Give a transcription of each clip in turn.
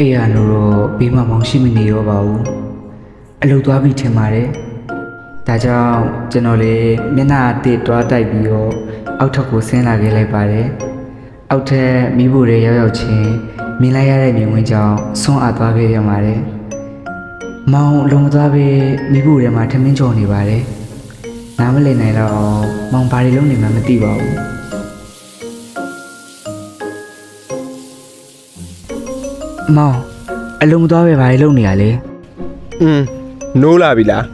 အေးရလို့တော့ဘေးမှာမောင်ရှိမနေတော့ပါဘူးအလုပ်သွားပြီထင်ပါတယ်ဒါကြောင့်ကျွန်တော်လည်းမျက်နှာအတစ်တွားတိုက်ပြီးတော့အောက်ထပ်ကိုဆင်းလာခဲ့လိုက်ပါတယ်အောက်ထပ်မိဖို့တွေရောက်ရောက်ချင်းမြင်လိုက်ရတဲ့မြင်ကွင်းကြောင့်ဆွမ်းအားသွားခဲ့ရပါတယ်မောင်အလုံးမသွားပဲမိဖို့တွေမှာထမင်းကြော်နေပါတယ်နားမလည်နိုင်တော့အောင်မောင်ဘာတွေလုပ်နေမှမသိပါဘူး မောင်အလုံးမသွားပဲဘာတွေလုပ်နေရလဲอืมနိုးလာပြီလား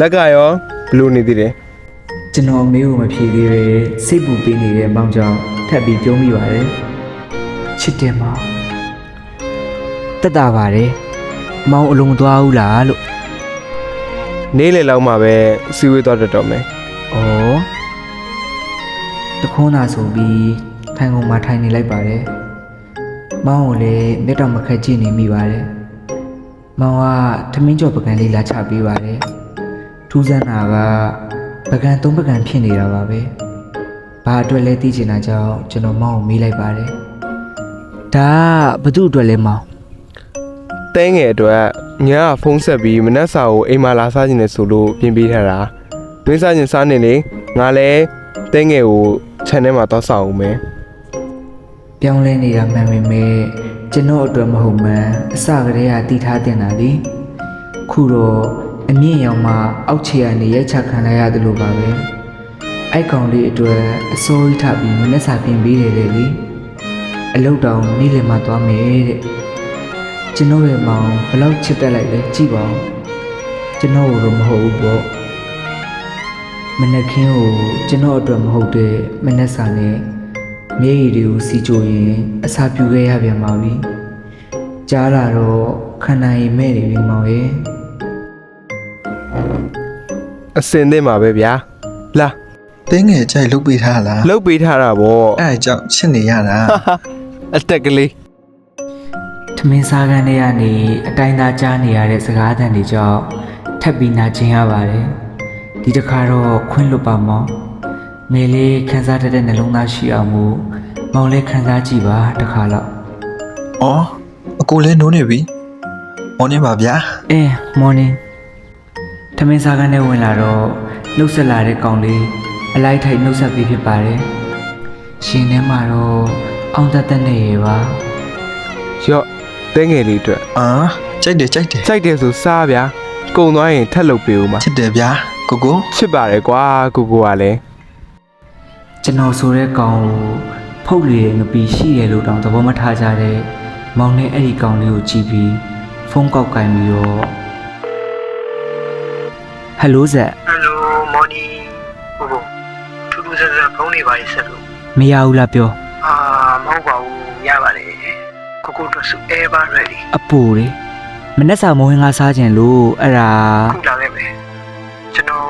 လက်ကရောဘလို့နေသေးတယ်ကျွန်တော်မေးဖို့မဖြေသေးပဲစိတ်ပူပေးနေတဲ့မောင်ကြောင့်ထပ်ပြီးပြောမိပါတယ်ချစ်တယ်မောင်တက်တာပါတယ်မောင်အလုံးမသွားဘူးလားလို့နေလေလောက်မှပဲစီဝေးသွားတတ်တော့မယ်ဩတခုံးသာဆိုပြီးထိုင်ကုန်မှာထိုင်နေလိုက်ပါတယ် မောင်ကိုလည်းမျက်တော်မခက်ကြည့်နေမိပါတယ်မောင်ကထမင်းကြော်ပကံလေးလာချပေးပါတယ်ထူးဆန်းတာကပကံသုံးပကံဖြစ်နေတာပါပဲဘာအတွက်လဲသိချင်တာကြောင့်ကျွန်တော်မောင်ကိုမေးလိုက်ပါတယ်။ဒါကဘသူ့အတွက်လဲမောင်တဲငယ်အတွက်ညကဖုန်းဆက်ပြီးမနက်စာကိုအိမ်မှာလာစားခြင်းနဲ့ဆိုလို့ပြင်ပေးထားတာမင်းစားခြင်းစားနေလေငါလည်းတဲငယ်ကို channel မှာတော့စောင့်အောင်မယ် ပြောင်းလဲနေတာမှန်ပေမဲ့ကျွန်တော်အတွက်မဟုတ်မှန်းအစကတည်းကတည်ထားတင်တာလေ။ခုတော့အမြင့်ရောင်မှအောက်ခြေကနေရိုက်ချခံလိုက်ရတယ်လို့ပါပဲ။အိုက်ကောင်လေးအတွက်အစိုးရထပြီးမနေ့စာပြင်ပေးတယ်လေလေ။အလောက်တောင်နေ့လယ်မှသွားမယ်တဲ့။ကျွန်တော်ရဲ့မောင်ဘယ်လောက်ချစ်တက်လိုက်လဲကြည့်ပါဦး။ကျွန်တော်တို့မဟုတ်ဘူးပေါ့။မနက်ခင်းကိုကျွန်တော်အတွက်မဟုတ်တဲ့မနက်စာနဲ့ မျက်ရည်တွေကိုစီကြိုရင်အစာပြူခဲ့ရပြန်ပါပြီ။ကြားလာတော့ခန္ဓာရည်မဲ့နေပြီမောင်ရဲ့အစင်သင့်မှာပဲဗျာလာတင်းငယ်ကြိုက်လုတ်ပေးထားလားလှုပ်ပေးထားတာဗောအဲ့ဒါကြောင့်ချစ်နေရတာအတက်ကလေးထမင်းစားကန်းတွေကနေအတိုင်းသားကြားနေရတဲ့စကားသံတွေကြောင့်ထပ်ပြီးနာကျင်ရပါတယ်။ဒီတစ်ခါတော့ခွင့်လွတ်ပါမောင်။ ငယ်လေးခန်းစားတတ်တဲ့နှလုံးသားရှိအောင်မို့မောင်လေးခန်းစားကြည့်ပါတစ်ခါတော့။အော်အကိုလည်းနိုးနေပြီ။မော်နေပါဗျာ။အဲမော်နင်းထမင်းစားကန်းနဲ့ဝင်လာတော့နှုတ်ဆက်လာတဲ့ကောင်လေးအလိုက်ထိုက်နှုတ်ဆက်ပြီးဖြစ်ပါတယ်။ရှင်ထဲမှာတော့အောင်တတ်တဲ့နေရပါရော့တဲငယ်လေးအတွက်။အာကြိုက်တယ်ကြိုက်တယ်စိုက်တယ်ဆိုစားဗျာကုံသွားရင်ထက်လုပ်ပေးဦးမှာချစ်တယ်ဗျာကိုကိုချစ်ပါတယ်ကွာကိုကိုကလည်း ကျွန်တော်ဆိုတဲ့ကောင်ကိုဖုတ်လေငပီရှိတယ်လို့တောင်သဘောမထားကြတဲ့မောင်နဲ့အဲ့ဒီကောင်လေးကိုကြည့်ပြီးဖုန်းကောက်ကင်ပြီးတော့ဟယ်လိုဆက်ဟယ်လိုမော်နီဟိုထူးထူးဆန်းဆန်းဖုန်းနေပါလေဆက်လို့မရဘူးလားပြောအာမဟုတ်ပါဘူးရပါတယ်ကိုကိုတို့စု ever ready အပူလေမနေ့စာမဝင်ကားစားခြင်းလို့အဲ့ဒါခုလာခဲ့မယ်ကျွန်တော်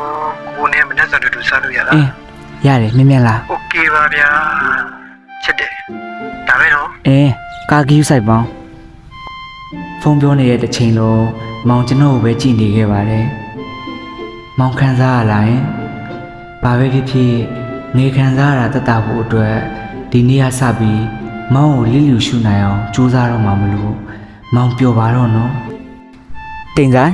ကိုကိုနဲ့မနေ့ကတူတူစားလို့ရလားအင်း ရတယ်မြင်မြန်လား โอเคပါဗျာချစ်တယ်ဒါပဲနော် အင်းကာကီးယူဆိုင်ပေါင်းဖုန်းပြောနေတဲ့တစ်ချိန်လုံးမောင်ကျွန်တော်ကိုပဲကြည်နေခဲ့ပါတယ်မောင်ခံစားရလားယင်ဘာပဲဖြစ်ဖြစ်ငေခံစားရတာတတ်တာဖို့အတွက်ဒီနေ့ကစပြီးမောင်ကိုလိလူရှုနိုင်အောင်ကြိုးစားတော့မှမလို့မောင်ပျော်ပါတော့နော်တင်ဆိုင်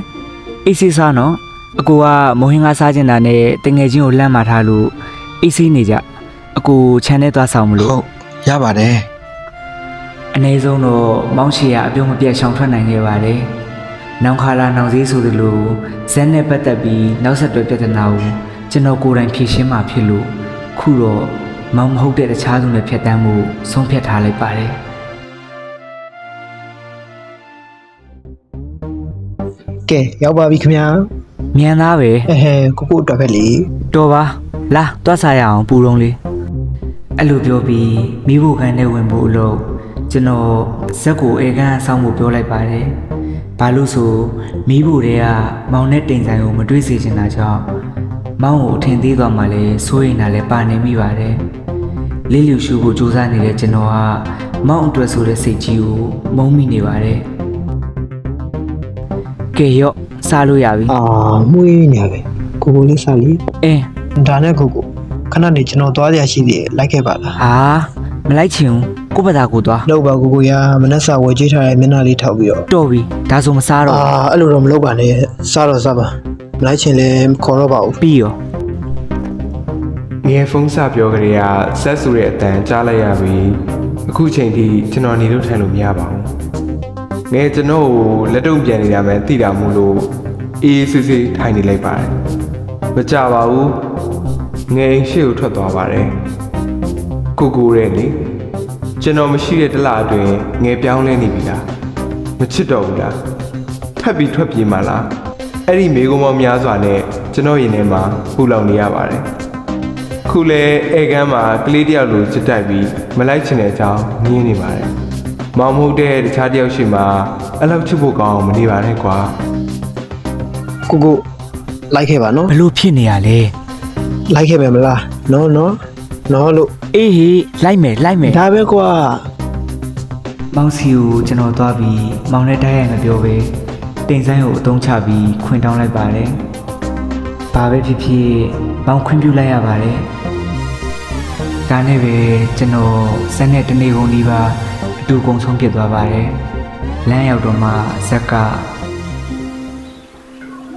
အေးစီစားနော်အကူကမိုဟင်းကားစားကျင်တာနဲ့တငယ်ချင်းကိုလှမ်းမာထားလို့ အေးစီနေကြအကူခြံထဲသွားဆောင်မလို့ဟုတ်ရပါတယ်အနည်းဆုံးတော့မောင်းရှီရအပြုံးမပြတ်ရှောင်ထွက်နိုင်ခဲ့ပါတယ်။နောင်ခါလာနောင်စည်းဆိုသလိုဇက်နဲ့ပတ်သက်ပြီးနောက်ဆက်တွဲပြဿနာကိုကျွန်တော်ကိုယ်တိုင်ဖြေရှင်းမှဖြစ်လို့ခုတော့မောင်မဟုတ်တဲ့တခြားသူနဲ့ဖြတ်တန်းမှုဆုံးဖြတ်ထားလိုက်ပါတယ်ကဲရောက်ပါပြီခင်ဗျာ။မြန်သားပဲဟဲဟဲကိုကိုအတွက်ပဲလေတော်ပါ လာတွတ်စားရအောင်ပူတော့လေးအဲ့လိုပြောပြီးမိဖို့ခန်းထဲဝင်ဖို့လို့ကျွန်တော်ဇက်ကိုအေကန်းအဆောင်ဖို့ပြောလိုက်ပါတယ်။ဘာလို့ဆိုမိဖို့တွေကမောင်နဲ့တိမ်ဆိုင်ကိုမတွေးစေချင်တာကြောင့်မောင်ကိုအထင်သေးသွားမှလည်းစိုးရိမ်တာလည်းပါနေမိပါတယ်။လေးလျူရှုဖို့စူးစမ်းနေတဲ့ကျွန်တော်ကမောင်အတွက်ဆိုတဲ့စိတ်ကြီးကိုမုန်းမိနေပါတယ်။ကဲရော့စားလို့ရပြီအာမွေးနေရပဲကိုကိုလေးစားလီ။အင်း ဒါနဲ့ကိုကိုခဏနေကျွန်တော်သွားရရှိသေးတယ်လိုက်ခဲ့ပါလားဟာမလိုက်ချင်ဘူးကိုယ့်ဘာသာကိုသွားလောက်ပါကိုကိုရမနှက်စာဝယ်ကြည့်ထားတဲ့မျက်နှာလေးထောက်ပြီးတော့တော်ပြီဒါဆိုမစားတော့အာအဲ့လိုတော့မလုပ်ပါနဲ့စားတော့စားပါမလိုက်ချင်လဲမခေါ်တော့ပါဘူးပြီးရောငယ်ဖုန်းစပြောကြတဲ့ကဆက်ဆိုတဲ့အတန်ကြားလိုက်ရပြီအခုချိန်ထိကျွန်တော်နေလို့ထိုင်လို့မရပါဘူးငယ်ကျွန်တော်ကိုလက်တုံပြန်နေတာပဲသိတာမို့လို့အေးအေးဆေးဆေးထိုင်နေလိုက်ပါတယ်မကြပါဘူး ငယ်ရှေ့ကိုထွက်သွားပါတယ်ကိုကိုရဲ့လေကျွန်တော်မရှိတဲ့တလားအတွင်းငယ်ပြောင်းလဲနေပြီလားမချစ်တော့ဘူးလားထပ်ပြီးထွက်ပြေးမှလားအဲ့ဒီမိကုံမောင်များစွာနဲ့ကျွန်တော်ရင်ထဲမှာပူလောင်နေရပါတယ်ခုလဲဧကန်းမှာကလေးတယောက်လိုစစ်တိုက်ပြီးမလိုက်ချင်တဲ့အကြောင်းညင်းနေပါတယ်။မောင်မဟုတ်တဲ့တခြားတယောက်ရှိမှအဲ့လောက်ချစ်ဖို့ကောင်းအောင်မနေပါနဲ့ကွာကိုကိုလိုက်ခဲ့ပါနော်ဘလို့ဖြစ်နေရလဲ လိုက်ခဲ့မယ်မလားနော်နော်နော်လို့အေးဟေးလိုက်မယ်လိုက်မယ်ဒါပဲကွာမောင်စီကိုကျွန်တော်သွားပြီးမောင်နဲ့တိုက်ရိုက်မပြောပဲတိမ်ဆိုင်ကိုအသုံးချပြီးခွင်တောင်းလိုက်ပါတယ်။ဘာပဲဖြစ်ဖြစ်မောင်ခွင့်ပြုလိုက်ရပါတယ်။ဒါနဲ့ပဲကျွန်တော်ဇက်နဲ့တနေ့ကုန်ဒီပါအတူကုန်ဆုံးဖြစ်သွားပါတယ်။လမ်းရောက်တော့မှဇက်က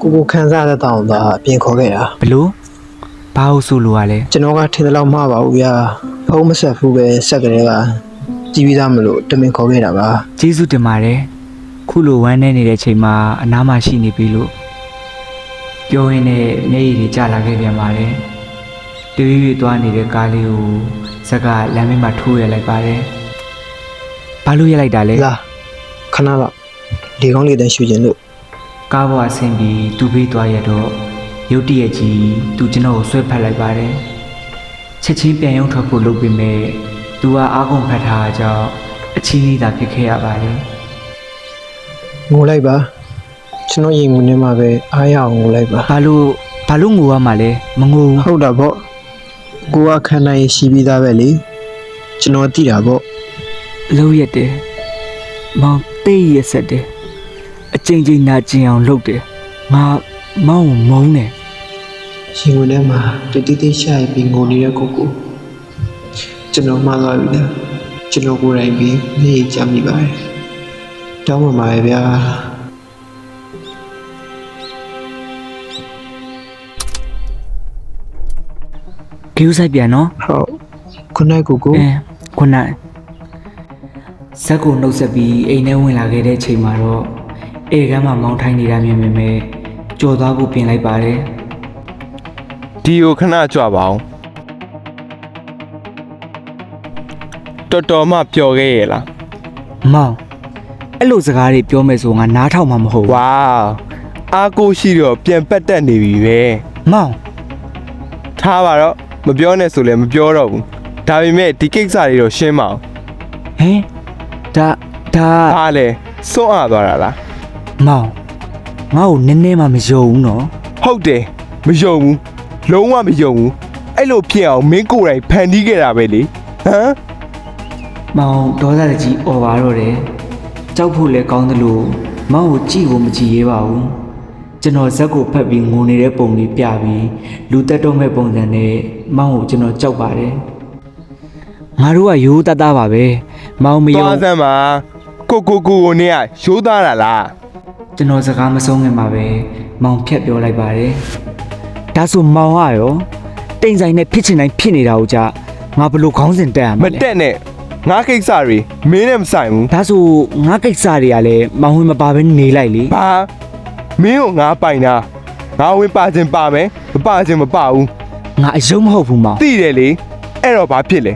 ကိုကိုခံစားရတဲ့တောင်းသာအပြင်ခေါ်ခဲ့တာဘလို့ ဘာလို့ဆိုလိုရလဲကျွန်တော်ကထင်တယ်လို့မှားပါဘူးဗျာဖုံးမဆက်ဘူးပဲဆက်ကလေးကကြည်ပြီးသားမလို့တမင်ခေါ်ခဲ့တာပါကျေးဇူးတင်ပါတယ်ခုလိုဝမ်းနေနေတဲ့အချိန်မှာအနားမှာရှိနေပြီလို့ပြောရင်းနဲ့မျက်ရည်တွေကျလာခဲ့ပြန်ပါတယ်တရွေ့ရွေ့သွားနေတဲ့ကားလေးကိုဇက်ကလမ်းမမှာထိုးရလိုက်ပါတယ်ဘာလို့ရလိုက်တာလဲလာခဏတော့ဒီကောင်းလေးတန်းရှူခြင်းလို့ကားပေါ်အဆင်းပြီးသူ့ဘေးသွားရတော့ ရုတ်တရက်ကြီးသူကျွန်တော်ကိုဆွဲဖက်လိုက်ပါတယ်ချက်ချင်းပြန်ရုံထွက်ဖို့လုပ်ပေမဲ့သူကအာကုန်ဖတ်ထားတာကြောင့်အချင်းကြီးသာဖြစ်ခဲ့ရပါတယ်ငိုလိုက်ပါကျွန်တော်ရင်ငုံနေမှာပဲအားရအောင်ငိုလိုက်ပါဘာလို့ဘာလို့ငိုရမှာလဲမငိုဘူးဟုတ်တာပေါ့ကိုကခန္ဓာရင်ရှိပြီးသားပဲလေကျွန်တော်သိတာပေါ့လုံးရက်တယ်မောင်တိတ်ရက်ဆက်တယ်အချိန်ချင်းနာကျင်အောင်လုပ်တယ်ငါမောင်ကိုမုန်းတယ် ရှင်ဝင်ထဲမှာတတိတိရှာရပြီးငိုနေတဲ့ကိုကိုကျွန်တော်မှားသွားပြီလားကျွန်တော်ကိုယ်တိုင်ပြီးနေကြမိပါတယ်တောင်းပန်ပါရဲ့ဗျာဂယူဆိုင်ပြန်နော်ဟုတ်ခုနကကိုကိုအဲခုနဇက်ကိုနှုတ်ဆက်ပြီးအိမ်ထဲဝင်လာခဲ့တဲ့အချိန်မှာတော့အေကမ်းမှာမောင်းထိုင်းနေတာမြင်မြင်ပဲကြော်သွားဖို့ပြင်လိုက်ပါတယ်။ ဒီကိုခဏကြွပါအောင်။တော်တော်မှပျော်ခဲ့ရဲ့လားမောင်အဲ့လိုစကားတွေပြောမယ်ဆိုငါနားထောင်မှာမဟုတ်။ဘူးဝါအားကိုရှိတော့ပြန်ပတ်တက်နေပြီပဲမောင်။ထားပါတော့မပြောနဲ့ဆိုလည်းမပြောတော့ဘူး။ဒါပေမဲ့ဒီကိစ္စတွေတော့ရှင်းမအောင်ဟင်ဒါဒါ။အားလဲစွန့်အားသွားတာလားမောင်ငါ့ကိုနည်းနည်းမှမယုံဘူးနော်။ဟုတ်တယ်မယုံဘူး။ လုံးဝမယုံဘူး။အဲ့လိုဖြစ်အောင်မင်းကိုယ်တိုင်ဖန်တီးခဲ့တာပဲလေ။ဟမ်မောင်ဒေါသတကြီးអော်ပါတော့တယ်ကြောက်ဖို့လည်းကောင်းတယ်လို့မောင်ကိုကြည့်ကိုမကြည့်ရဲပါဘူးကျွန်တော်ဇက်ကိုဖက်ပြီးငိုနေတဲ့ပုံလေးပြပြီးလူတက်တော့မဲ့ပုံစံနဲ့မောင်ကိုကျွန်တော်ကြောက်ပါတယ်ငါတို့ကရိုးတတ်တာပါပဲမောင်မယုံသွားစမ်းပါကိုကိုကိုကိုနဲ့ကရိုးသားတာလားကျွန်တော်စကားမဆုံးခင်မှာပဲမောင်ဖြတ်ပြောလိုက်ပါတယ် ဒါဆိုမောင်ကရောတိမ်ဆိုင်နဲ့ဖြစ်ချင်တိုင်းဖြစ်နေတာကိုကြငါဘလို့ခေါင်းစဉ်တက်ရမမှာလဲတက်နဲ့ငါကိစ္စတွေမင်းနဲ့မဆိုင်ဘူးဒါဆိုငါကိစ္စတွေကလည်းမောင်ဝင်မပါဘဲနေလိုက်လေဘာမင်းကိုငါပိုင်တာငါဝင်ပါခြင်းပါမယ်မပါခြင်းမပါဘူးငါအယုံမဟုတ်ဘူးမောင်သိတယ်လေအဲ့တော့ဘာဖြစ်လဲ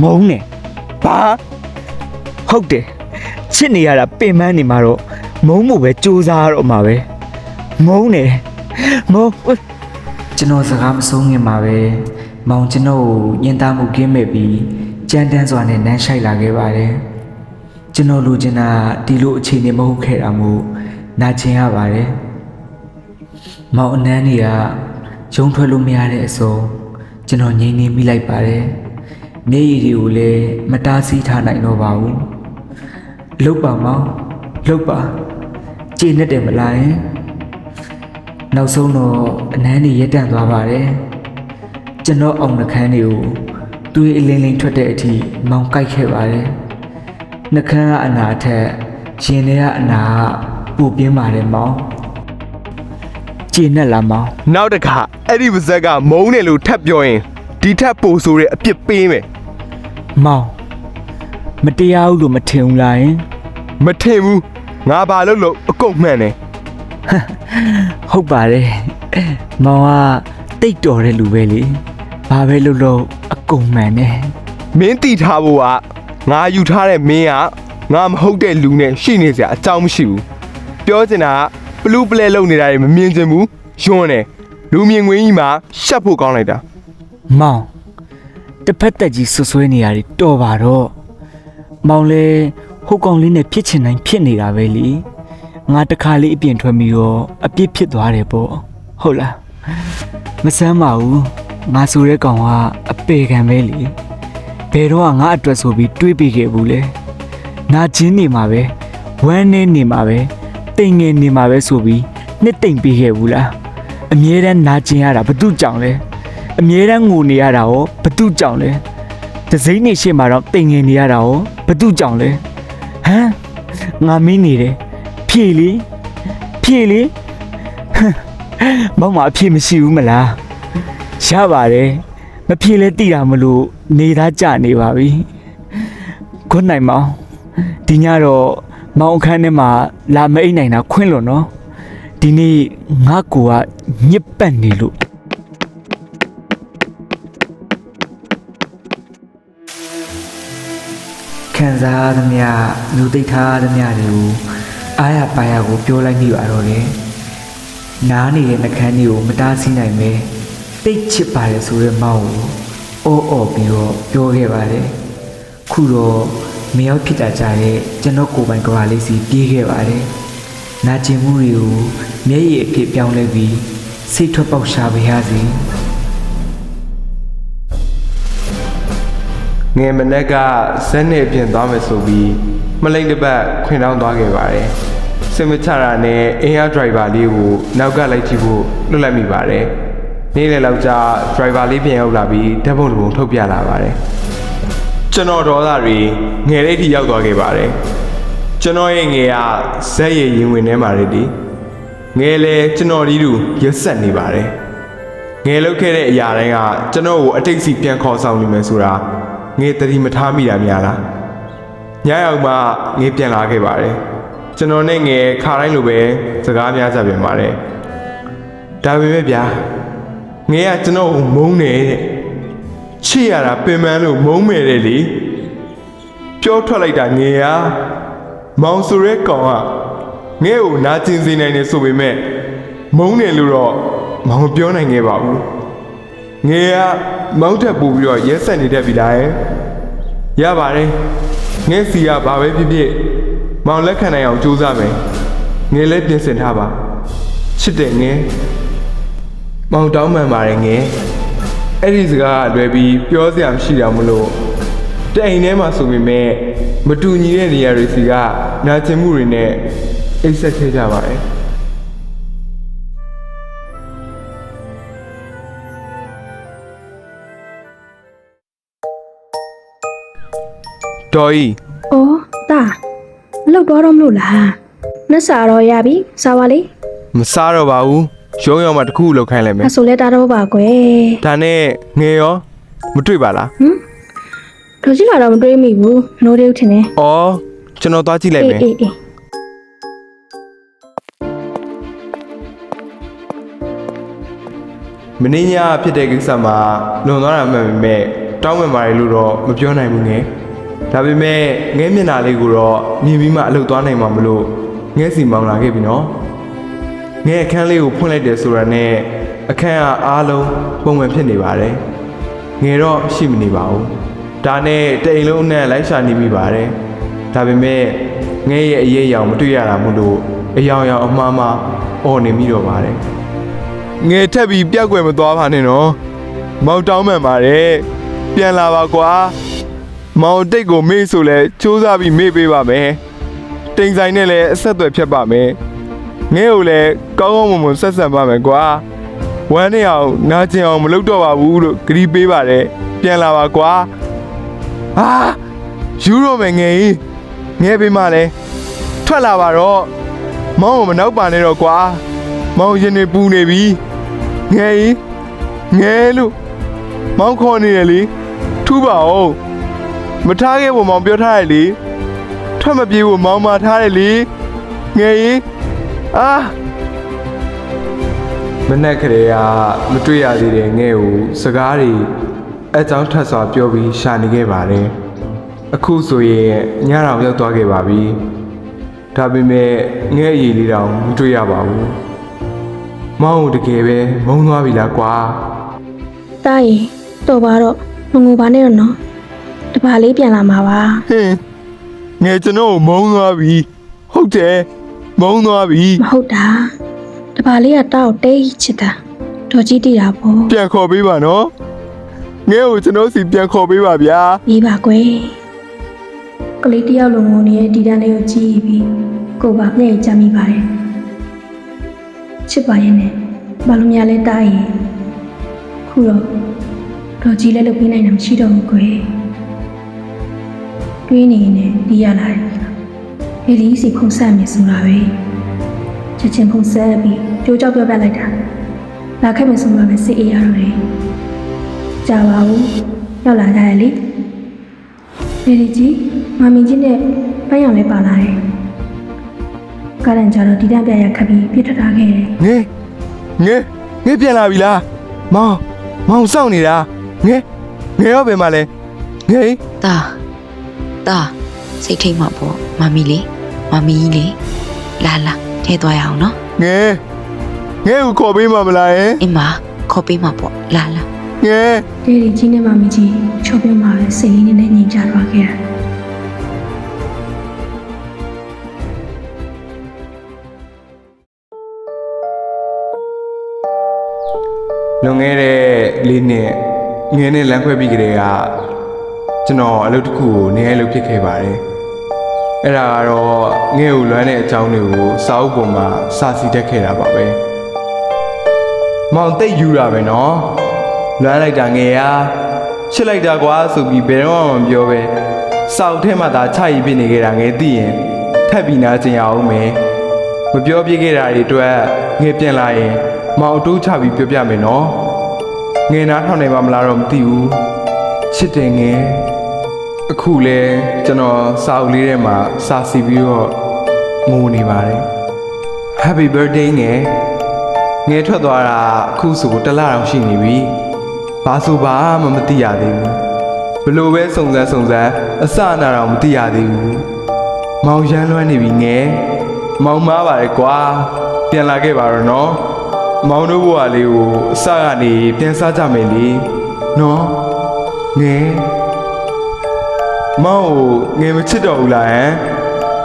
မုန်းတယ်ဘာဟုတ်တယ်ချစ်နေရတာပင်ပန်းနေမှာတော့မုန်းမှုပဲစူးစားရတော့မှာပဲမုန်းတယ်မုန်း ကျွန်တော်စကားမဆုံးခင်မှာပဲမောင်ကျွန်တော်ကိုညင်သားမှုကင်းမဲ့ပြီးကြမ်းတမ်းစွာနဲ့နမ်းရှိုက်လာခဲ့ပါတယ်ကျွန်တော်လူချင်တာဒီလိုအခြေအနေမဟုတ်ခဲ့တာမို့နာကျင်ရပါတယ်မောင်အနမ်းတွေကရုံထွက်လို့မရတဲ့အစုံကျွန်တော်ငြိမ်နေမိလိုက်ပါတယ်မျက်ရည်တွေကိုလည်းမတားဆီးထားနိုင်တော့ပါဘူးလှုပ်ပါမောင်လှုပ်ပါကြည်နဲ့တယ်မလားယင် နောက်ဆုံးတော့အနမ်းတွေရက်တန့်သွားပါတယ်ကျွန်တော်အောင်နှခမ်းတွေကိုသွေးအလင်းလင်းထွက်တဲ့အထိမောင်ကြိုက်ခဲ့ပါတယ်နှကန်းကအနာထက်ရင်ထဲကအနာကပူပြင်းပါတယ်မောင်ကျင်းနဲ့လားမောင်နောက်တစ်ခါအဲ့ဒီပါဇက်ကမုန်းတယ်လို့ထပ်ပြောရင်ဒီထပ်ပိုဆိုတဲ့အပြစ်ပေးမယ်မောင်မတရားဘူးလို့မထင်ဘူးလားယင်မထင်ဘူးငါဘာလို့လို့အကုန်မှန်တယ် ဟုတ်ပါတယ်မောင်ကတိတ်တော်တဲ့လူပဲလေဘာပဲလို့လို့အကုန်မှန်တယ်မင်းတီထားဖို့ကငါယူထားတဲ့မင်းကငါမဟုတ်တဲ့လူနဲ့ရှိနေစရာအကြောင်းမရှိဘူးပြောချင်တာကပလူးပလဲလုံနေတာတွေမမြင်ချင်ဘူးယွန်းတယ်လူမြင်ငွေကြီးမှာရှက်ဖို့ကောင်းလိုက်တာမောင်တစ်ဖက်သက်ကြီးဆွဆွဲနေရတယ်တော်ပါတော့မောင်လေဟိုကောင်လေးနဲ့ဖြစ်ချင်တိုင်းဖြစ်နေတာပဲလေ ငါတခါလေးအပြင်ထွက်ပြီးတော့အပြစ်ဖြစ်သွားတယ်ပေါ့ဟုတ်လားမဆမ်းပါဘူးငါဆိုတဲ့ကောင်ကအပေခံပဲလေဘယ်တော့ငါအတွက်ဆိုပြီးတွေးပြခဲ့ဘူးလေနာကျင်းနေမှာပဲဝမ်းနေနေမှာပဲတိမ်ငင်နေမှာပဲဆိုပြီးနှစ်တိမ်ပေးခဲ့ဘူးလားအမြဲတမ်းနာကျင်ရတာဘာတူကြောင့်လဲအမြဲတမ်းငိုနေရတာရောဘသူကြောင့်လဲဒစိမ့်နေရှေ့မှာတော့တိမ်ငင်နေရတာရောဘသူကြောင့်လဲဟမ်ငါမင်းနေတယ် ဖြေလေဖြေလေဟမ်မောင်မအဖြေမရှိဘူးမလားရပါတယ်မဖြေလဲတိတာမလို့နေသားကြနေပါပြီခွန်းနိုင်မောင်ဒီညတော့မောင်အခန်းထဲမှာလာမအိတ်နိုင်တာခွင့်လို့နော်ဒီနေ့ငါကူကညစ်ပတ်နေလို့ခံစားရသမျှလူသိထားသမျှတွေကို အားရပါရကိုပြောလိုက်မိပါတော့တယ်။နားနေတဲ့နှကန်းတွေကိုမတားဆီးနိုင်ပဲတိတ်ချစ်ပါတယ်ဆိုတဲ့မောက်ကိုအော်အော်ပြီးတော့ပြောခဲ့ပါတယ်။ခုတော့မရောက်ဖြစ်တာကြတဲ့ကျွန်တော်ကိုယ်ပိုင်ကဘာလေးစီပြေးခဲ့ပါတယ်။နာကျင်မှုတွေကိုမျက်ရည်အဖြစ်ပြောင်းလဲပြီးစိတ်ထွက်ပေါက်ရှာပါရစေ။ငယ်မနက်ကဇက်နဲ့ပြင်သွားမယ်ဆိုပြီးမလိမ့်တစ်ပတ်ခွင်တောင်းသွားခဲ့ပါတယ် စင်မချတာနဲ့အင်အားဒရိုင်ဘာလေးကိုနောက်ကလိုက်ကြည့်ဖို့လွတ်လိုက်မိပါတယ်နေ့လယ်လောက်ကျဒရိုင်ဘာလေးပြန်ရောက်လာပြီးဓာတ်ပုံတစ်ပုံထုတ်ပြလာပါတယ်ကျွန်တော်ဒေါသတွေငယ်လေးထိရောက်သွားခဲ့ပါတယ်ကျွန်တော်ရဲ့ငယ်ကဇက်ရည်ရင်ဝင်ထဲမှာလေဒီငယ်လေကျွန်တော်ဒီလူရက်ဆက်နေပါတယ်ငယ်လောက်ခဲ့တဲ့အရာတိုင်းကကျွန်တော်ကိုအတိတ်စီပြန်ခေါ်ဆောင်နေမယ်ဆိုတာငယ်တတိမထားမိတာများလားညရောက်မှငယ်ပြန်လာခဲ့ပါတယ် ကျွန်တော်နဲ့ငယ်ခါတိုင်းလိုပဲစကားများကြပြန်ပါတယ်ဒါပေမဲ့ဗျာငယ်ကကျွန်တော်ကိုမုန်းတယ်တဲ့ချစ်ရတာပင်ပန်းလို့မုန်းမယ်တဲ့လေပြောထွက်လိုက်တာငယ်ကမောင်ဆိုရဲကောင်ကငယ်ကိုနာကျင်စေနိုင်တယ်ဆိုပေမဲ့မုန်းတယ်လို့တော့မောင်မပြောနိုင်ခဲ့ပါဘူးငယ်ကမောင်းတက်ပို့ပြီးတော့ရဲဆက်နေတတ်ပြီလားရပါတယ်ငယ်စီကဘာပဲဖြစ်ဖြစ် မောင်လက်ခံနိုင်အောင်ကြိုးစားမယ်ငယ်လည်းပြင်ဆင်ထားပါချစ်တယ်ငယ်မောင်တောင်းပန်ပါတယ်ငယ်အဲ့ဒီစကားကလွယ်ပြီးပြောစရာမရှိတာမလို့တိုင်ထဲမှာဆိုပေမဲ့မတူညီတဲ့နေရာတွေစီကနာကျင်မှုတွေနဲ့အိတ်ဆက်ခဲ့ကြပါတယ်တော်ကြီး။အော်တာ မလောက်တော့တော့မလို့လား။နှက်စာတော့ရပြီ။စားပါလေမစားတော့ပါဘူးရုံးရောမှာတစ်ခုလောက်ခိုင်းလိုက်မယ်။အဆိုလဲတာတော့ပါကွယ်ဒါနဲ့ငယ်ရောမတွေ့ပါလား။ဟမ်။တို့ကြီးလာတော့မတွေးမိဘူး။နိုးသေးဦးထင်တယ်။အော်ကျွန်တော်သွားကြည့်။လိုက်မယ်အေးအေး။မင်းညဖြစ်တဲ့ကိစ္စမှာလွန်သွားတာမှန်ပေမဲ့တောင်းပန်ပါတယ်လို့တော့မပြောနိုင်ဘူးငယ်။ ဒါပေမဲ့ငဲမျက်နှာလေးကိုတော့မြင်ပြီးမှအလုပ်သွားနိုင်မှာမလို့ငဲစီမောင်းလာခဲ့ပြီနော်။ငဲအခန်းလေးကိုဖွင့်လိုက်တယ်ဆိုတာနဲ့အခန်းကအားလုံးပုံမှန်ဖြစ်နေပါတယ်။ငယ်တော့ရှိမနေပါဘူး။ဒါနဲ့တအိမ်လုံးနဲ့လိုက်ရှာနေမိပါတယ်။ဒါပေမဲ့ငဲရဲ့အရေးအယောင်မတွေ့ရတာမို့လို့အယောင်ယောင်အမှားမှားអော်နေမိတော့ပါတယ်။ငယ်ထက်ပြီးပြက်ွယ်မသွားပါနဲ့နော်။မောင်တောင်းမှန်ပါတယ်။ပြန်လာပါကွာ။ မောင်တိတ်ကိုမေ့ဆိုလဲစူးစမ်းပြီးမေ့ပေးပါမယ်။တိမ်ဆိုင်နဲ့လည်းအဆက်အသွယ်ဖြတ်ပါမယ်။ငဲ့ကိုလည်းကောင်းကောင်းမွန်မွန်ဆက်ဆံပါမယ်ကွာ။ဝမ်းနေအောင်နာကျင်အောင်မလုပ်တော့ပါဘူးလို့ဂရီးပေးပါတယ်။ပြန်လာပါကွာဟာယူတော့မယ်ငယ်ကြီးငယ်ပေးမှလဲထွက်လာပါတော့မောင်ကမနောက်ပါနဲ့တော့ကွာမောင်ရင်နေပူနေပြီငယ်ကြီးငယ်လို့မောင်ခေါ်နေတယ်လေထူပါအောင် မထားခဲ့ဖို့မောင်ပြောထားတယ်လေထွက်မပြေဘူးမောင်မထားတယ်လေငယ်ကြီးအာမနဲ့ခရေကမတွေ့ရသေးတဲ့ငဲ့ကိုစကားတွေအကြောင်းထပ်စွာပြောပြီးရှာနေခဲ့ပါတယ်အခုဆိုရင်ညတော်ရောက်သွားခဲ့ပါပြီဒါပေမဲ့ငဲ့အရေးလေးတောင်မတွေ့ရပါဘူးမောင်ကိုတကယ်ပဲမုန်းသွားပြီလားကွာတားရီတော်ပါတော့ငငိုပါနဲ့တော့နော် တပါလေးပြန်လာမှာပါဟင်းငယ်ကျွန်တော်ကိုမုန်းသွားပြီဟုတ်တယ်မုန်းသွားပြီမဟုတ်တာတပါလေးကတောက်တိတ်ချစ်တာတော်ကြီးတည်တာပေါ့ပြန်ခေါ်ပေးပါနော်ငဲ့ကိုကျွန်တော်စီပြန်ခေါ်ပေးပါဗျာပြီးပါကွယ်ကလေးတယောက်လုံးငုံနေတဲ့ဒီတန်းလေးကိုကြည့်ပြီးကိုပါမျက်ရည်ကျမိပါတယ်ချစ်ပါရဲ့နဲ့ဘာလို့များလဲတားရီခုတော့တော်ကြီးလည်းလုပ်ပေးနိုင်တာမရှိတော့ဘူးကွယ် တွေးနေရင်လည်းဒီရလာတယ်အေလီစီဖုန်ဆက်မယ်ဆိုတာပဲချက်ချင်းဖုန်ဆက်ပြီးကြိုးကြောက်ပြောပြလိုက်တာလာခဲ့မယ်ဆိုမှပဲစိတ်အေးရတော့တယ်ကြာပါဘူးရောက်လာကြတယ်လေလေဒီကြီးမမီကြီးနဲ့ပန်းရောင်လေးပါလာတယ်ကားရန်ကြတော့ဒီတန်းပြရခပ်ပြီးပြစ်ထထားခဲ့တယ်ငဲငဲငဲပြန်လာပြီလားမောင်မောင်စောင့်နေတာငဲငဲရောပဲမလဲငဲတာ တာစိတ်ထိတ်မှပေါ့မမီလေးမမီကြီးလေးလာလာထဲသွားရအောင်နော်ငဲငဲကိုခေါ်ပေးမှာမလားယင်အင်းမခေါ်ပေးမှာပေါ့လာလာငဲလေဒီကြီးနဲ့မမီကြီးချုပ်ပြမှာပဲစိတ်လေးနဲ့ညင်ကြသွားခဲ့တာလွန်ခဲ့တဲ့လေးနှစ်ငဲနဲ့လမ်းခွဲပြီးကြတဲ့က ကျွန်တော်အလုပ်တစ်ခုကိုနေရာလုပ်ဖြစ်ခဲ့ပါတယ်အဲ့ဒါကတော့ငဲကိုလွမ်းတဲ့အကြောင်းတွေကိုစာအုပ်ပေါ်မှာစာစီတက်ခဲ့တာပါပဲမောင်တိတ်ယူတာပဲနော်လွမ်းလိုက်တာငယ်ရချစ်လိုက်တာကွာဆိုပြီးဘယ်တော့မှမပြောပဲစာအုပ်ထဲမှာသာချရီဖြစ်နေခဲ့တာငယ်သိရင်ထပ်ပြီးနားကျင်ရအောင်မယ်မပြောပြခဲ့တာတွေအတွက်ငယ်ပြန်လာရင်မောင်အတိုးချပြီးပြောပြမယ်နော်ငယ်နားထောင်နိုင်ပါမလားတော့မသိဘူးချစ်တယ်ငယ် အခုလဲကျွန်တော်စာအုပ်လေးထဲမှာစာစီပြီးတော့ငိုနေပါတယ် Happy birthday ငယ်ငယ်ထွက်သွားတာအခုဆိုတစ်လတောင်ရှိနေပြီဘာဆိုဘာမှမသိရသေးဘူးဘလို့ပဲစုံစမ်းစုံစမ်းအစအနာတော့မသိရသေးဘူးမောင်ရမ်းလွှမ်းနေပြီငယ်မောင်မားပါတယ်ကွာပြန်လာခဲ့ပါတော့နော်မောင်တို့ဘဝလေးကိုအစကနေပြန်စားကြမယ်လေနော်ငယ် မောင်ကိုငယ်မချစ်တော့ဘူးလားဟမ်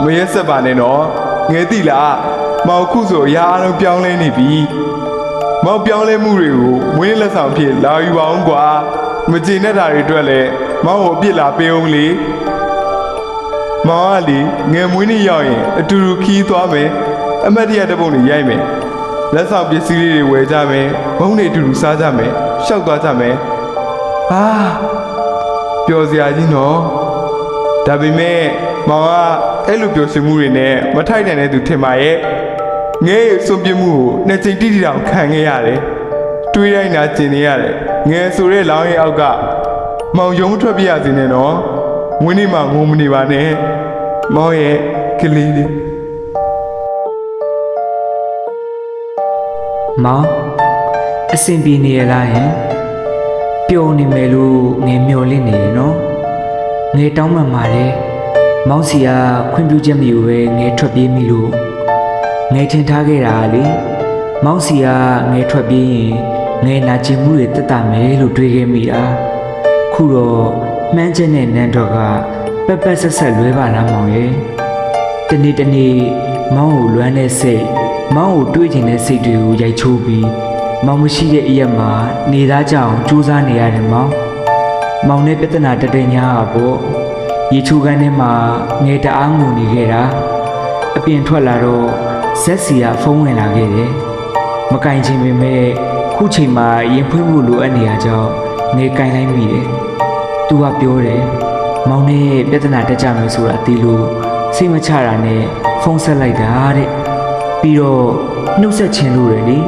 မရက်ဆက်ပါနဲ့နော်ငယ်သိလားမောင်ခုဆိုအရာအလုံးပြောင်းလဲနေပြီမောင်ပြောင်းလဲမှုတွေကိုမွေးလက်ဆောင်ဖြစ်လာယူပါအောင်ကွာမကျေနပ်တာတွေအတွက်လည်းမောင်ကိုအပြစ်လာပေးအောင်လေမောင်ကလေငယ်မွေးနေ့ရောက်ရင်အတူတူခီးသွားမယ်အမတ်တရတစ်ပုံတွေရိုက်မယ်လက်ဆောင်ပစ္စည်းလေးတွေဝယ်ကြမယ်မုန်းတွေအတူတူစားကြမယ်ရှောက်သွားကြမယ်ဟာပျော်စရာကြီးနော် ဒါပေမဲ့မောင်ကအဲ့လိုပျော်ရွှင်မှုတွေနဲ့မထိုက်နိုင်တဲ့သူထင်ပါရဲ့ငဲ့ရဲ့စွန့်ပစ်မှုကိုနှစ်ချိန်တိတိတောင်ခံခဲ့ရတယ်တွေးတိုင်းနာကျင်နေရတယ်ငယ်ဆိုတဲ့လောင်းရဲ့အောက်ကမောင်ယုံထွက်ပြရစီနဲ့နော်ဝင်းနေမှာငုံမနေပါနဲ့မောင်ရဲ့ကလေးလေးမောင်အဆင်ပြေနေရလားယင်ပျော်နေမယ်လို့ငယ်မျောလင့်နေရနော် ငယ်တောင်းမှန်ပါတယ်မောင်စီကခွင့်ပြုချက်မယူပဲငယ်ထွက်ပြေးမိလို့ငယ်ထင်ထားခဲ့တာကလေမောင်စီကငယ်ထွက်ပြေးရင်ငယ်နာကျင်မှုတွေတက်တာမယ်လို့တွေးခဲ့မိတာခုတော့မှန်းချက်နဲ့နန်းတော်ကပက်ပက်ဆက်ဆက်လွဲပါလားမောင်ရဲ့တနေ့တနေ့မောင်းကိုလွမ်းတဲ့စိတ်မောင်းကိုတွေးချင်တဲ့စိတ်တွေကိုရိုက်ချိုးပြီးမောင်မရှိတဲ့အရက်မှာနေသားကြအောင်ကြိုးစားနေရတယ်မောင် မောင်နဲ့ပြဿနာတက်တဲ့ညာကပေါ့ရေချိုးကန်းထဲမှာငယ်တအားငုံနေခဲ့တာအပြင်ထွက်လာတော့ဇက်စီကဖုန်းဝင်လာခဲ့တယ်မကင်ချင်ပေမဲ့ခုချိန်မှာရင်ဖွင့်ဖို့လိုအပ်နေရကြောင်းငယ်ကင်လိုက်မိတယ်။ तू ကပြောတယ်မောင်နဲ့ပြဿနာတက်ကြမယ်ဆိုတာသိလို့စိတ်မချတာနဲ့ဖုန်းဆက်လိုက်တာတဲ့။ပြီးတော့နှုတ်ဆက်ခြင်းလို့ရလေ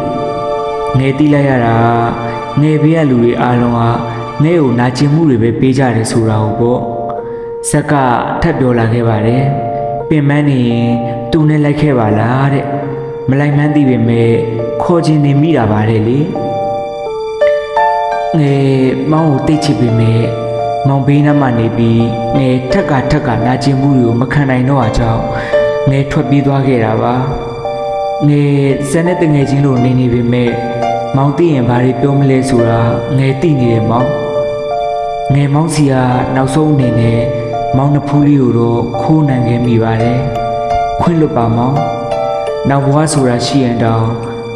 ။ငယ်တီးလိုက်ရတာငယ်ဘေးကလူတွေအားလုံးက ငယ်ကိုနာကျင်မှုတွေပဲပေးကြတယ်ဆိုတာကိုပေါ့။ဇက်ကထပ်ပြောလာခဲ့ပါတယ်။ပင်မနေရင်သူနဲ့လိုက်ခဲ့ပါလားတဲ့။မလိုက်မှန်းသိပေမဲ့ခေါ်ခြင်းနေမိတာပါတယ်လေ။ငယ်မောင်ကိုတိတ်ချစ်ပေမဲ့မောင်ဘေးနားမှာနေပြီးငယ်ထက်ကထက်ကနာကျင်မှုတွေကိုမခံနိုင်တော့အကြောင်းငယ်ထွက်ပြေးသွားခဲ့တာပါငယ်စတဲ့တငယ်ချင်းလိုနေနေပေမဲ့မောင်သိရင်ဘာတွေပြောမလဲဆိုတာငယ်သိနေတယ်မောင် ငယ်မောင်စီကနောက်ဆုံးအနေနဲ့မောင်နှဖူးလေးကိုတော့ခိုးနိုင်ခဲ့မိပါတယ်ခွင့်လွတ်ပါမောင်နောက်ဘဝဆိုတာရှိရင်တောင်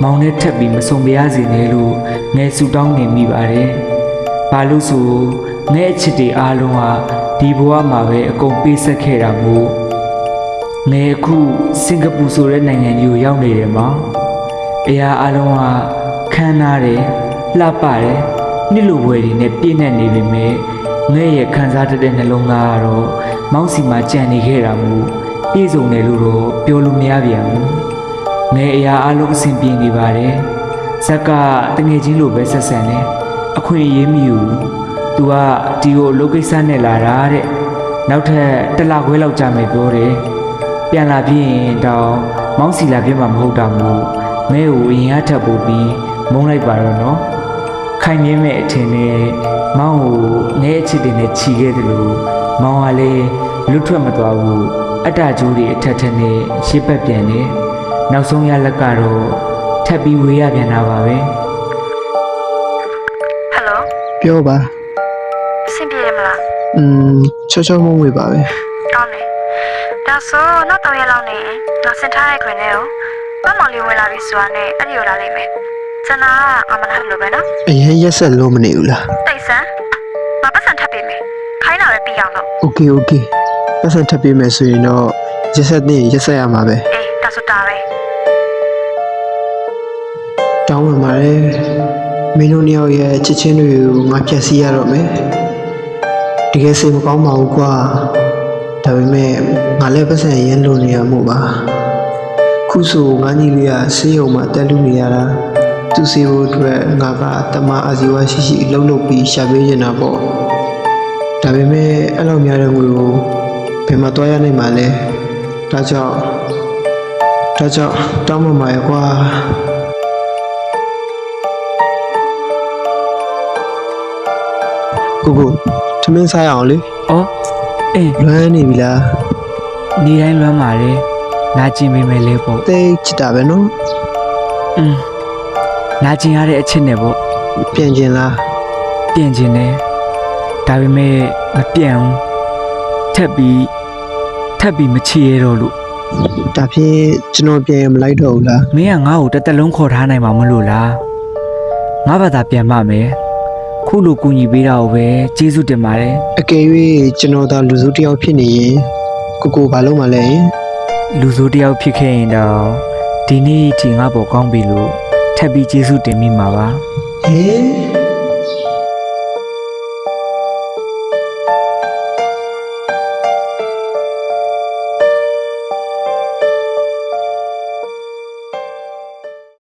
မောင်နဲ့ထပ်ပြီးမစုံပြားစေနဲ့လို့ငယ်ဆူတောင်းနေမိပါတယ်ဘာလို့ဆိုငဲ့အချစ်တွေအားလုံးဟာဒီဘဝမှာပဲအကုန်ပေးဆက်ခဲ့တာမို့ငယ်အခုစင်ကာပူဆိုတဲ့နိုင်ငံကြီးကိုရောက်နေတယ်မောင်အရာအားလုံးဟာခမ်းနားတယ်လှပတယ် နှစ်လိုဘွယ်တွေနဲ့ပြည့်နေနေပေမဲ့ငဲ့ရဲ့ခံစားတတ်တဲ့နှလုံးသားကတော့မောင်စီမှာကြံနေခဲ့တာမို့ပြည့်စုံတယ်လို့တော့ပြောလို့မရပြန်ဘူးငယ်အရာအလုံးအဆင်ပြေနေပါတယ်ဇက်ကတငယ်ချင်းလိုပဲဆက်ဆံတယ်အခွင့်အရေးမယူဘူး तू ကဒီကိုအလုပ်ကိစ္စနဲ့လာတာတဲ့နောက်ထပ်တစ်လခွဲလောက်ကြာမယ်ပြောတယ်ပြန်လာပြီးရင်တောင်မောင်းစီလာပြမှာမဟုတ်တာမို့မဲကိုအရင်ကထပ်ပို့ပြီးမုန်းလိုက်ပါတော့နော် ခိုင်မြဲမဲ့အထင်နဲ့မောင်းကိုငဲအချစ်တင်နဲ့ခြီခဲ့တယ်လို့မောင်းကလည်းလွတ်ထွက်မသွားဘူးအတ္တကျိုးတွေအထက်ထက်နဲ့ရှေ့ပတ်ပြန်တယ်နောက်ဆုံးရလက်ကတော့ထပ်ပြီးဝေးရပြန်တာပါပဲဟယ်လိုပြောပါအဆင်ပြေတယ်မလားอืมချောချောမွေ့မွေ့ပါပဲတောင်းတယ်ဒါဆိုနောက်တော့ရက်လောက်နေရင်ငါစင်ထားတဲ့ခွင်ထဲကိုမမောင်လေးဝင်လာပြီဆိုတာနဲ့အဲ့ဒီကိုလာလိမ့်မယ် ကျွန်တော်ကအမလာလို့ပဲနော်အရင်ရက်ဆက်လို့မနေဘူးလားတိတ်ဆန်းမပတ်စံထပ်ပေးမယ်ခိုင်းတာပဲပြီးအောင်လို့ Okay okay ပတ်စံထပ်ပေးမယ်ဆိုရင်တော့ရက်ဆက်တင်ရက်ဆက်ရမှာပဲအေးဒါဆိုတာပဲတောင်းပန်ပါတယ်မင်းတို့နှစ်ယောက်ရဲ့ချစ်ချင်းတွေကိုငါဖြတ်စည်းရတော့မယ်တကယ်စိတ်မကောင်းပါဘူးကွာဒါပေမဲ့ငါလည်းပတ်စံရင်းလို့နေရမှုပါခုဆိုငါညီလေးကဆေးရုံမှာတက်လူနေရတာ သူစီဖို့အတွက်ငါကတမအာဇီဝရှိရှိအလုပ်လုပ်ပြီးရှာပေးနေတာပေါ့ဒါပေမဲ့အဲ့လိုများတဲ့ငွေကိုဘယ်မှာတွားရနိုင်မှာလဲဒါကြောင့်ဒါကြောင့်တောင်းပန်ပါရဲ့ကွာကိုကိုသမင်းစားရအောင်လေ။အော်အေးလွမ်းနေပြီလားနေတိုင်းလွမ်းပါတယ်။နာကျင်ပေမဲ့လဲပေါ့သိချစ်တာပဲနော်။อืม နာကျင်ရတဲ့အချစ်နဲ့ပေါ့ပြန်ကျင်လားပြင်ကျင်တယ်။ဒါပေမဲ့မပြန်ဘူး။ထပ်ပြီးထပ်ပြီးမချေရတော့လို့ဒါဖြင့်ကျွန်တော်ပြန်ရင်မလိုက်တော့ဘူးလားမင်းကငါ့ကိုတစ်သက်လုံးခေါ်ထားနိုင်မှာမလို့လား။ငါဘာသာပြန်မမယ်။ခုလိုကူညီပေးတာကိုပဲကျေးဇူးတင်ပါတယ်အကယ်၍ကျွန်တော်သာလူစုတစ်ယောက်ဖြစ်နေရင်ကိုကိုဘာလုပ်မှလဲ။လူဆိုးတစ်ယောက်ဖြစ်ခဲ့ရင်တော့ဒီနေ့ဒီငါပေါ်ကောင်းပြီလို့ ထပ်ပြီးကျေးဇူးတင်မိမှာပါ။ဟင်